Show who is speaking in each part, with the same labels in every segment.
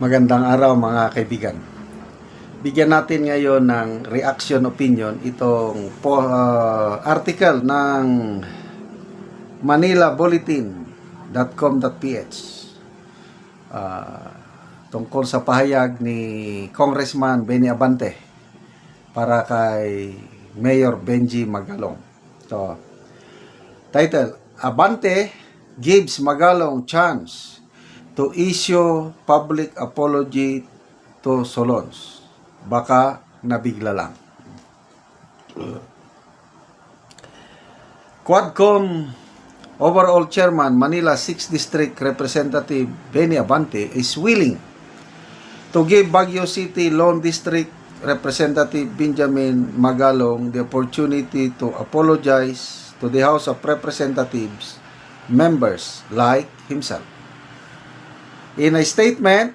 Speaker 1: Magandang araw mga kaibigan. Bigyan natin ngayon ng reaction opinion itong po, uh, article ng manilabulletin.com.ph uh, tungkol sa pahayag ni Congressman Benny Abante para kay Mayor Benji Magalong. So, title, Abante gives Magalong chance to issue public apology to Solons. Baka nabigla lang. Quadcom Overall Chairman Manila 6th District Representative Benny Abante is willing to give Baguio City Lone District Representative Benjamin Magalong the opportunity to apologize to the House of Representatives members like himself. In a statement,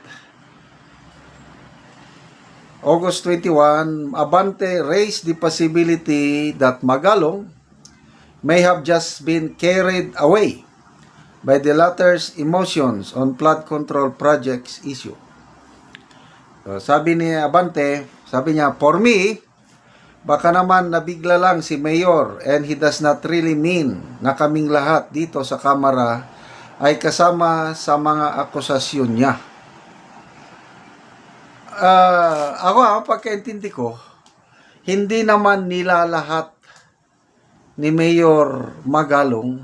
Speaker 1: August 21, Abante raised the possibility that Magalong may have just been carried away by the latter's emotions on flood control projects issue. So, sabi ni Abante, sabi niya, for me, baka naman nabigla lang si Mayor and he does not really mean na kaming lahat dito sa Kamara ay kasama sa mga akusasyon niya. Ah, ako ang pagkaintindi ko, hindi naman nila lahat ni Mayor Magalong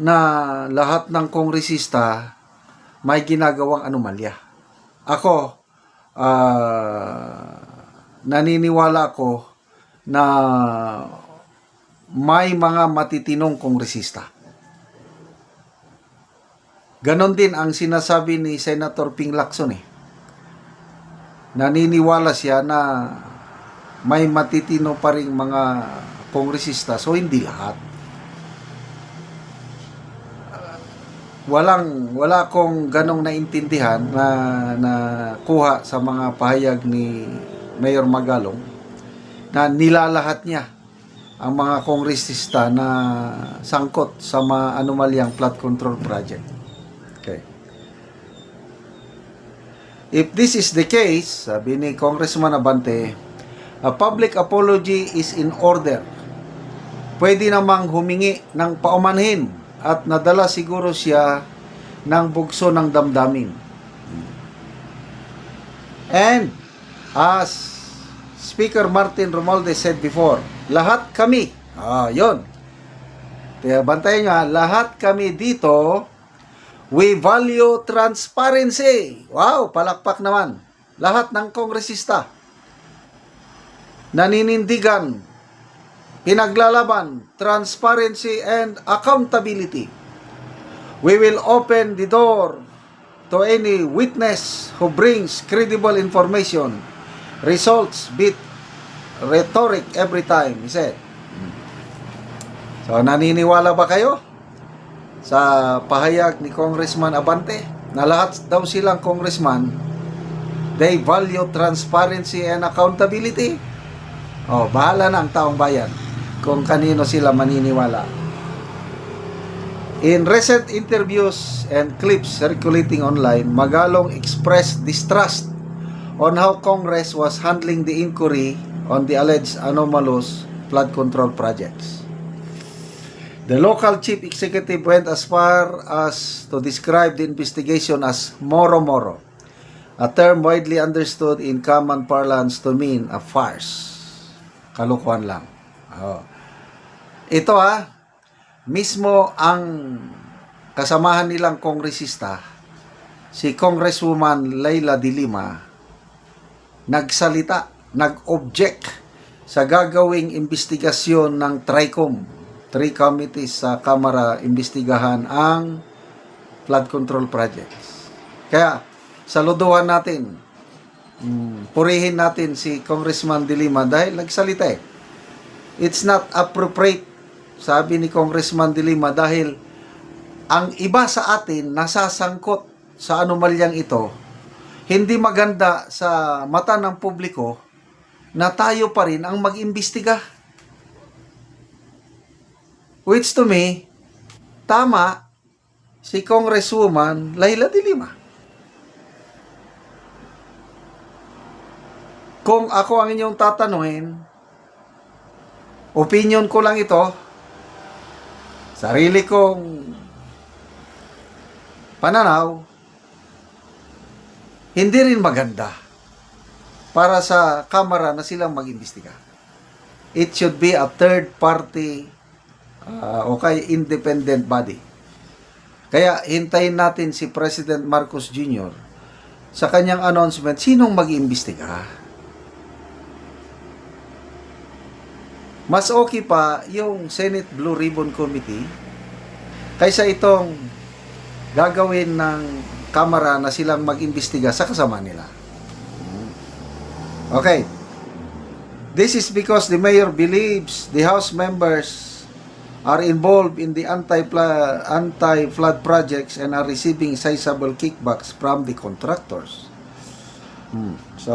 Speaker 1: na lahat ng kongresista may ginagawang anomalya. Ako, ah, naniniwala ako na may mga matitinong kongresista. Ganon din ang sinasabi ni Senator Ping Lacson eh. Naniniwala siya na may matitino pa rin mga kongresista. So, hindi lahat. Walang, wala akong ganong naintindihan na, na kuha sa mga pahayag ni Mayor Magalong na nilalahat niya ang mga kongresista na sangkot sa mga anomalyang flood control project. If this is the case, sabi ni Congressman Abante, a public apology is in order. Pwede namang humingi ng paumanhin at nadala siguro siya ng bugso ng damdamin. And as Speaker Martin Romualdez said before, lahat kami, ah, yun. Kaya bantayan nyo, ha, lahat kami dito, we value transparency. Wow, palakpak naman. Lahat ng kongresista, naninindigan, pinaglalaban, transparency and accountability. We will open the door to any witness who brings credible information, results, beat rhetoric every time, he said. So, naniniwala ba kayo sa pahayag ni Congressman Abante na lahat daw silang congressman they value transparency and accountability? Oh, bahala na ang taong bayan kung kanino sila maniniwala. In recent interviews and clips circulating online, Magalong expressed distrust on how Congress was handling the inquiry on the alleged anomalous flood control projects. The local chief executive went as far as to describe the investigation as moro-moro, a term widely understood in common parlance to mean a farce. Kalukuhan lang. Oh. Ito ah, mismo ang kasamahan nilang kongresista, si Congresswoman Leila de Lima, nagsalita, nag-object sa gagawing investigasyon ng TRICOM. Three committees sa Kamara imbestigahan ang flood control projects. Kaya, saluduhan natin, mm, purihin natin si Congressman de Lima dahil nagsalita eh. It's not appropriate, sabi ni Congressman de Lima, dahil ang iba sa atin nasasangkot sa anomalyang ito, hindi maganda sa mata ng publiko na tayo pa rin ang mag-imbestiga. Which to me, tama si Congresswoman Laila de Lima. Kung ako ang inyong tatanungin, opinion ko lang ito, sarili kong pananaw, hindi rin maganda para sa kamera na silang mag-imbestiga. It should be a third party uh, o kay independent body. Kaya hintayin natin si President Marcos Jr. sa kanyang announcement, sinong mag-iimbestiga? Mas okay pa yung Senate Blue Ribbon Committee kaysa itong gagawin ng Kamara na silang mag-imbestiga sa kasama nila. Okay. This is because the mayor believes the House members are involved in the anti-flood projects and are receiving sizable kickbacks from the contractors. Hmm. So,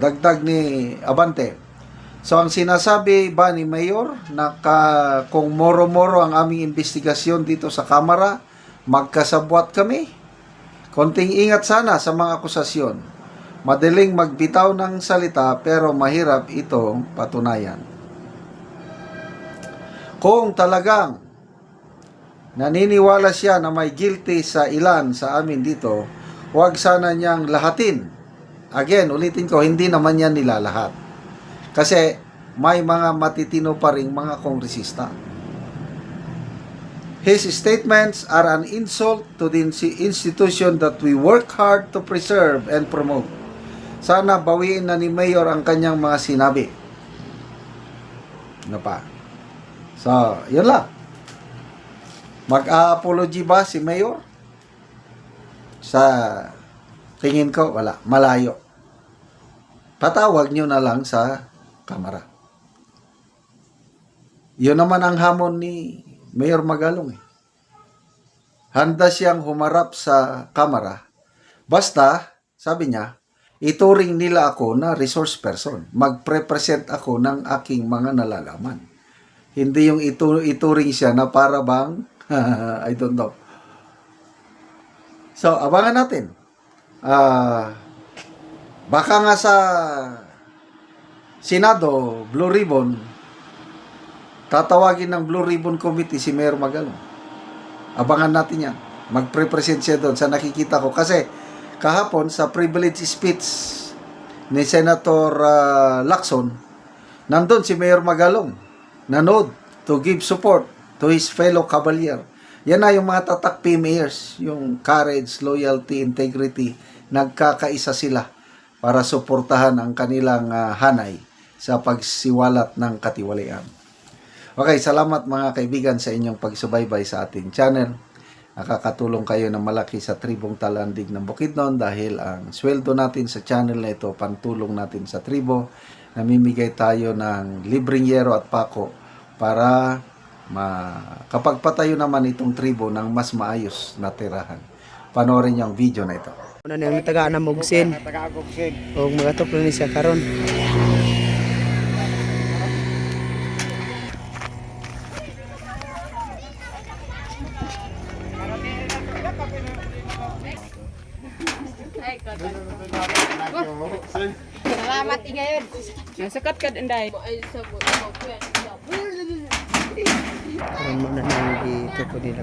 Speaker 1: dagdag ni Abante. So, ang sinasabi ba ni Mayor na ka, kung moro-moro ang aming investigasyon dito sa Kamara, magkasabwat kami? Konting ingat sana sa mga akusasyon. Madaling magbitaw ng salita pero mahirap itong patunayan. Kung talagang naniniwala siya na may guilty sa ilan sa amin dito, huwag sana niyang lahatin. Again, ulitin ko, hindi naman yan nila lahat. Kasi may mga matitino pa ring mga kongresista. His statements are an insult to the institution that we work hard to preserve and promote. Sana bawiin na ni Mayor ang kanyang mga sinabi. Ano pa? So, yun lang. Mag-apology ba si Mayor? Sa tingin ko, wala. Malayo. Patawag nyo na lang sa kamera. Yun naman ang hamon ni Mayor Magalong eh. Handa siyang humarap sa kamera. Basta, sabi niya, ituring nila ako na resource person. Magpre-present ako ng aking mga nalalaman. Hindi yung itu ituring siya na para bang, I don't know. So, abangan natin. Ah, baka nga sa Senado, Blue Ribbon, tatawagin ng Blue Ribbon Committee si Mayor Magalong. Abangan natin yan. Magpre-present siya doon sa nakikita ko. Kasi kahapon sa privilege speech ni Senator ah, Lacson, nandun si Mayor Magalong. Nanood to give support to his fellow cavalier. Yan na yung mga tatak mayors, yung courage, loyalty, integrity, nagkakaisa sila para suportahan ang kanilang ah, hanay sa pagsiwalat ng katiwalian. Okay, salamat mga kaibigan sa inyong pagsubaybay sa ating channel. Nakakatulong kayo ng malaki sa tribong talandig ng Bukidnon dahil ang sweldo natin sa channel na ito, pantulong natin sa tribo. Namimigay tayo ng libreng yero at pako para makapagpatayo naman itong tribo ng mas maayos na tirahan. Panoorin niyo ang video na ito.
Speaker 2: Una niyang tagaan na mugsin. O mga tuklo ni siya karon.
Speaker 3: Nasakat ka dinday.
Speaker 2: Karon mo na nang dito ko nila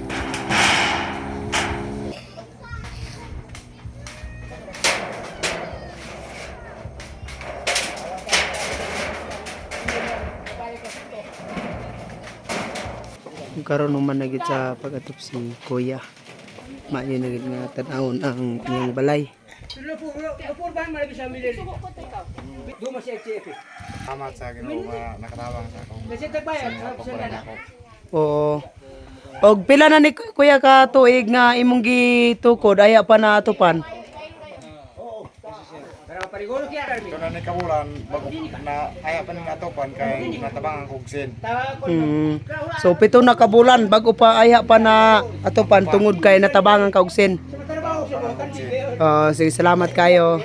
Speaker 2: Kung karon man nagit sa pag-atop si Kuya. Maayo na gid nga tan-awon ang iyang balay.
Speaker 4: Salamat sa Ginoo nakatabang sa akong ako.
Speaker 2: Oo. Og pila na ni kuya ka tuig nga imong gitukod aya pa na atupan.
Speaker 4: Ito na ni kabulan bago na aya pa ning atopan kay natabangan kog sin.
Speaker 2: Mm. So pito na ka bulan bago pa aya pa na atupan tungod kay
Speaker 4: natabangan kog sin.
Speaker 2: Ah, sige salamat kayo.